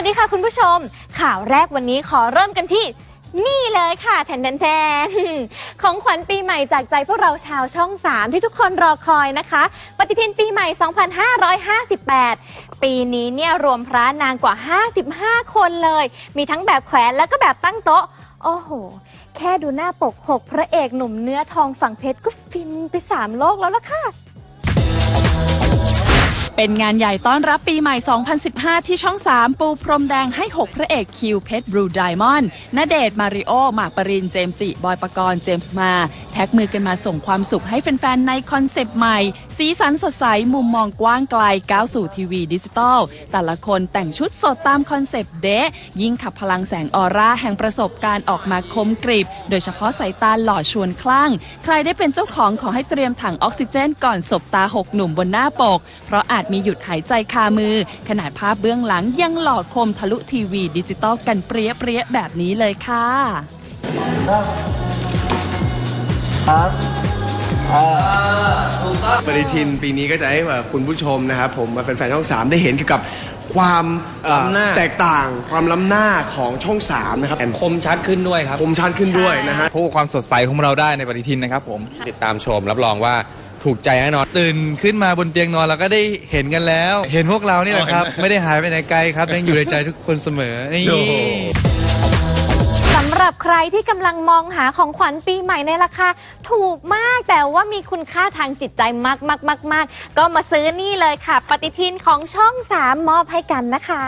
วัสดีค่ะคุณผู้ชม ข่าวแรกวันนี้ขอเริ่มกันที่ นี่เลยค่ะแทนแทนแทนของขวัญปีใหม่จากใจพวกเราชาวช่อง 3 ที่ทุกคนรอคอยนะคะ ปฏิทินปีใหม่ 2558 ปีนี้เนี่ยรวมพระนางกว่า 55 คนเลย มีทั้งแบบแขวนแล้วก็แบบตั้งโต๊ะ โอ้โห แค่ดูหน้าปก 6 พระเอกหนุ่มเนื้อทองฝั่งเพชรก็ฟินไป 3 โลกแล้วล่ะค่ะ เป็นงานใหญ่ต้อนรับปีใหม่ 2015 ที่ช่อง 3 ปูพรมแดงให้ 6 พระเอกคิวเพชรบลูไดมอนด์ณเดชน์มาริโอ หมากปริน เจมส์จิ บอยปกรณ์ เจมส์มา แท็กมือกันมาส่งความสุขให้แฟน ๆ ในคอนเซปต์ใหม่ สีสันสดใส มุมมองกว้างไกล ก้าวสู่ทีวีดิจิตอล แต่ละคนแต่งชุดสดตามคอนเซปต์เดะยิ่งขับพลังแสงออร่าแห่งประสบการณ์ออกมาคมกริบ โดยเฉพาะสายตาหล่อชวนคลั่ง ใครได้เป็นเจ้าของขอให้เตรียมถังออกซิเจน ก่อนสบตาหกหนุ่มบนหน้าปก เพราะอาจมีหยุดหายใจคามือ ขนาดภาพเบื้องหลังยังหล่อคมทะลุทีวีดิจิตอลกันเปรี้ยเปรี้ยๆแบบนี้เลยค่ะปฏิทินปีนี้ก็จะให้แบบคุณผู้ชมนะครับผมมาแฟนๆช่อง 3 ได้เห็นเกี่ยวกับความเอ่อล้ำหน้าแตกต่างความล้ำหน้าของช่อง3นะครับคมชัดขึ้นด้วยครับคมชัดขึ้นด้วยนะฮะพบกับความสดใสของเราได้ในปฏิทินนะครับผมติดตามชมรับรองว่า ถูกใจแน่นอน ตื่นขึ้นมาบนเตียงนอนเราก็ได้เห็นกันแล้ว เห็นพวกเรานี่แหละครับ ไม่ได้หายไปไหนไกลครับยังอยู่ในใจทุกคนเสมอนี่โอ้โหสำหรับใครที่กำลังมองหาของขวัญปีใหม่ในราคาถูกมากแต่ว่ามีคุณค่าทางจิตใจมากมากมากมากก็มาซื้อนี่เลยค่ะ ปฏิทินของช่อง 3 มอบให้กันนะคะ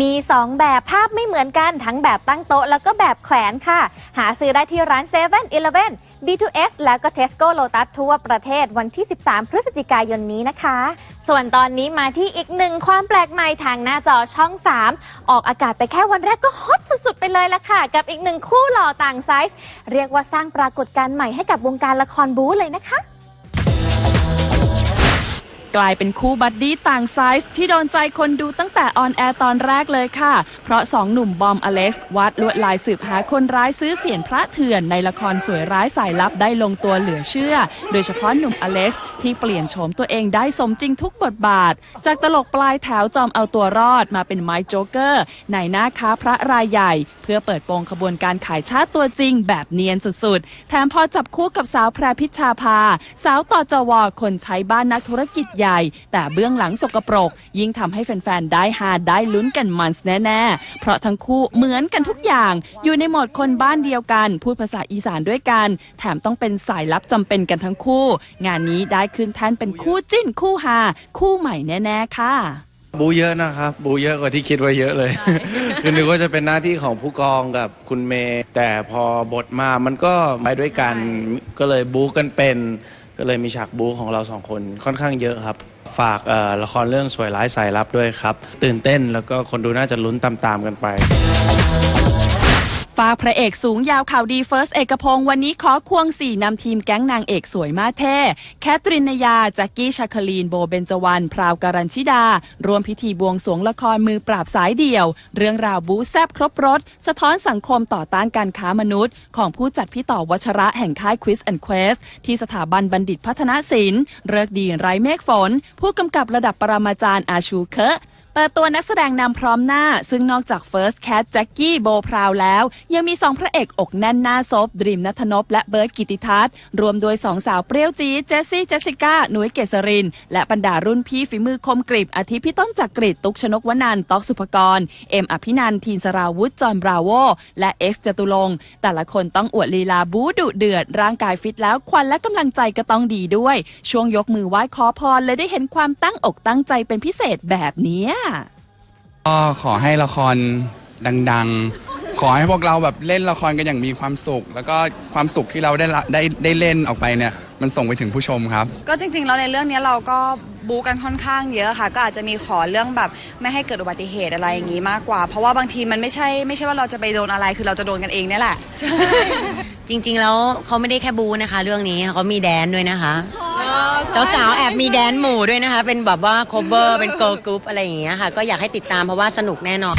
มี 2 แบบภาพไม่เหมือนกันทั้งแบบตั้งโต๊ะแล้วก็แบบแขวนค่ะ หาซื้อได้ที่ร้าน7 e เ e ่ e อ B2S แล้วก็ Tesco Lotus ทั่วประเทศวันที่ 13 พฤศจิกายนนี้นะคะ ส่วนตอนนี้มาที่อีกหนึ่งความแปลกใหม่ทางหน้าจอช่อง 3 ออกอากาศไปแค่วันแรกก็ฮอตสุดๆ ไปเลยละค่ะ กับอีกหนึ่งคู่หล่อต่างไซส์ เรียกว่าสร้างปรากฏการณ์ใหม่ให้กับวงการละครบู๊เลยนะคะ กลายเป็นคู่บัดดี้ต่างไซส์ที่โดนใจคนดูตั้งแต่ออนแอร์ตอนแรกเลยค่ะ เพราะสองหนุ่มบอมอเล็กซ์วาดลวดลายสืบหาคนร้ายซื้อเสียนพระเถื่อนในละครสวยร้ายสายลับได้ลงตัวเหลือเชื่อ โดยเฉพาะหนุ่มอเล็กซ์ที่เปลี่ยนโฉมตัวเองได้สมจริงทุกบทบาท จากตลกปลายแถวจอมเอาตัวรอดมาเป็นไมค์โจ๊กเกอร์ในหน้าค้าพระรายใหญ่ เพื่อเปิดโปงขบวนการขายชาติตัวจริง แบบเนียนสุดๆ แถมพอจับคู่กับสาวแพรพิชชาภาสาวต่อจวคนใช้บ้านนักธุรกิจใหญ่ แต่เบื้องหลังสกปรก ยิ่งทำให้แฟนๆ ได้ฮาได้ลุ้นกันมันแน่ๆ เพราะทั้งคู่เหมือนกันทุกอย่าง อยู่ในโหมดคนบ้านเดียวกัน พูดภาษาอีสานด้วยกัน แถมต้องเป็นสายลับจำเป็นกันทั้งคู่ งานนี้ได้ขึ้นแท่นเป็นคู่จิ้นคู่ฮาคู่ใหม่แน่ๆ ค่ะบูเยอะนะครับ บูเยอะกว่าที่คิดไว้เยอะเลย คือนึกว่าจะเป็นหน้าที่ของผู้กองกับคุณเมย์แต่พอบทมามันก็ไปด้วยกันก็เลยบูกันเป็น ก็เลยมีฉากบูของเราสองคนค่อนข้างเยอะครับ ฝากละครเรื่องสวยร้ายสายลับด้วยครับ ตื่นเต้นแล้วก็คนดูน่าจะลุ้นตามๆกันไป ฝาพระเอกสูงยาวข่าวดีเฟิร์สเอกพงศ์วันนี้ขอควงสี่นำทีมแก๊งนางเอกสวยมาเท่ แคทรินยาแจ็กกี้ชาคลีนโบเบนจวัน พราวการันชิดา รวมพิธีบวงสวงละครมือปราบสายเดี่ยว เรื่องราวบู๊แซบครบรถ สะท้อนสังคมต่อต้านการค้ามนุษย์ ของผู้จัดพี่ต่อวัชระแห่งค่าย Quiz and Quest ที่สถาบันบัณฑิตพัฒนศิลป์เริกดีไร้เมฆฝน ผู้กำกับระดับปรมาจารย์อาชูเคอะ เปิดตัวนักแสดงนำพร้อมหน้า ซึ่งนอกจาก First Cat แจ็คกี้โบพราวแล้ว ยังมี2พระเอกอกแน่นหน้าซบดรีมนัทนพและเบิร์ดกิติทัศน์รวมโดย2สาวเปรี้ยวจี๊ดเจสซี่เจสสิก้าหนุ่ยเกษริน และบรรดารุ่นพี่ฝีมือคมกริบอาทิพี่ต้นจักกริดตุกชนกวนันท์ต๊อกสุภกร เอ็มอภินันทีนสราวุธจอห์นบราโว และเอ็กซ์จตุรงแต่ละคนต้องอวดลีลาบูดุเดือด ร่างกายฟิตแล้วควันและกำลังใจก็ต้องดีด้วย ช่วงยกมือไหว้ขอพรเลยได้เห็นความตั้งอกตั้งใจเป็นพิเศษแบบนี้ก็ขอให้ละครดัง ๆ ขอให้พวกเราแบบเล่นละครกันอย่างมีความสุข แล้วก็ความสุขที่เราได้ละได้ได้เล่นออกไปเนี่ย มันส่งไปถึงผู้ชมครับ ก็จริงๆแล้วในเรื่องนี้เราก็บูกันค่อนข้างเยอะค่ะ ก็อาจจะมีขอเรื่องแบบไม่ให้เกิดอุบัติเหตุอะไรอย่างนี้มากกว่า เพราะว่าบางทีมันไม่ใช่ไม่ใช่ว่าเราจะไปโดนอะไรคือเราจะโดนกันเองเนี่ยแหละ จริงๆ แล้วเขาไม่ได้แค่บูนะคะ เรื่องนี้เขามีแดนด้วยนะคะ สาวๆแอบมีแดนหมู่ด้วยนะคะ เป็นแบบว่า cover เป็น girl group อะไรอย่างเงี้ยค่ะ ก็อยากให้ติดตามเพราะว่าสนุกแน่นอน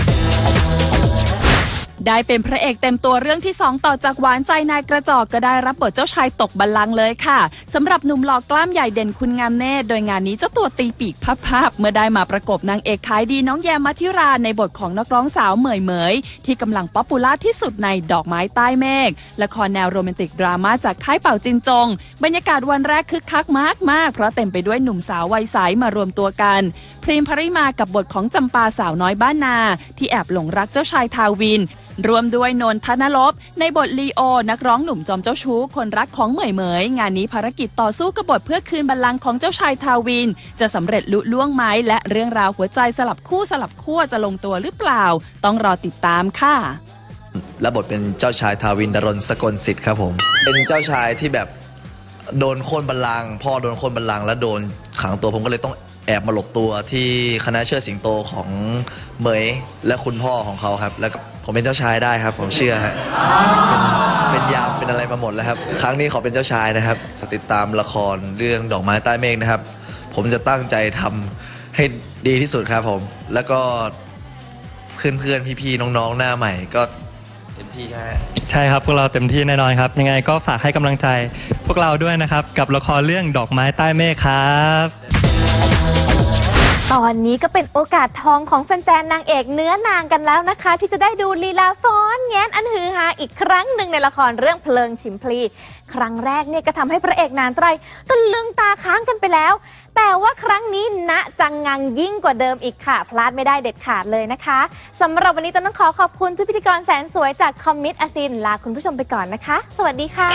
ได้เป็นพระเอกเต็มตัวเรื่องที่ 2 ต่อจากหวานใจนายกระจอกก็ได้รับบทเจ้าชายตกบัลลังก์เลยค่ะสำหรับหนุ่มหล่อกล้ามใหญ่เด่นคุณงามเนตรโดยงานนี้เจ้าตัวตีปีกพับๆเมื่อได้มาประกบนางเอกขายดีน้องแยมมัธิราในบทของนักร้องสาวเหมยเหมย ที่กำลังป๊อปปูล่าที่สุดในดอกไม้ใต้เมฆละครแนวโรแมนติกดราม่าจากค่ายเป่าจินจง บรรยากาศวันแรกคึกคักมากๆเพราะเต็มไปด้วยหนุ่มสาววัยใสมารวมตัวกัน พรีมพริมากับบทของจำปาสาวน้อยบ้านนา ที่แอบหลงรักเจ้าชายทาวินรวมด้วยนนทนลบ ในบทลีโอ นักร้องหนุ่มจอมเจ้าชู้ คนรักของเหมยเหมย งานนี้ภารกิจต่อสู้กบบทเพื่อคืนบัลลังก์ของเจ้าชายทาวิน จะสำเร็จลุล่วงไหมและเรื่องราวหัวใจสลับคู่สลับขั้วจะลงตัวหรือเปล่า ต้องรอติดตามค่ะและบทเป็นเจ้าชายทาวินดรนสกลสิทธิ์ครับผม เป็นเจ้าชายที่แบบโดนโค่นบัลลังก์พ่อโดนโค่นบัลลังก์แล้วโดนขังตัวผมก็เลยต้องแอบมาหลบตัวที่คณะเชิดสิงโตของเหมยและคุณพ่อของเขาครับ แล้วก็ ผมเป็นเจ้าชายได้ครับ ผมเชื่อฮะเป็นเป็นยามเป็นอะไรมาหมดแล้วครับ ครั้งนี้ขอเป็นเจ้าชายนะครับ ติดตามละครเรื่องดอกไม้ใต้เมฆนะครับ ผมจะตั้งใจทำให้ดีที่สุดครับผม แล้วก็เพื่อนๆพี่ๆน้องๆหน้าใหม่ก็เต็มที่ใช่ไหมใช่ครับพวกเราเต็มที่แน่นอนครับ ยังไงก็ฝากให้กำลังใจ พวกเราด้วยนะครับ กับละครเรื่องดอกไม้ใต้เมฆครับ ตอนนี้ก็เป็นโอกาสทองของแฟนๆนางเอกเนื้อนางกันแล้วนะคะ ที่จะได้ดูลีลาฟ้อนแง้นอันฮือฮาอีกครั้งหนึ่งในละครเรื่องเพลิงชิมพลี ครั้งแรกเนี่ยก็ทำให้พระเอกนานไตรตะลึงตาค้างกันไปแล้ว แต่ว่าครั้งนี้ณจังงังยิ่งกว่าเดิมอีกค่ะ พลาดไม่ได้เด็ดขาดเลยนะคะสำหรับวันนี้ต้องขอขอบคุณชุดพิธีกรแสนสวยจากคอมมิตอซินลาคุณผู้ชมไปก่อนนะคะ สวัสดีค่ะ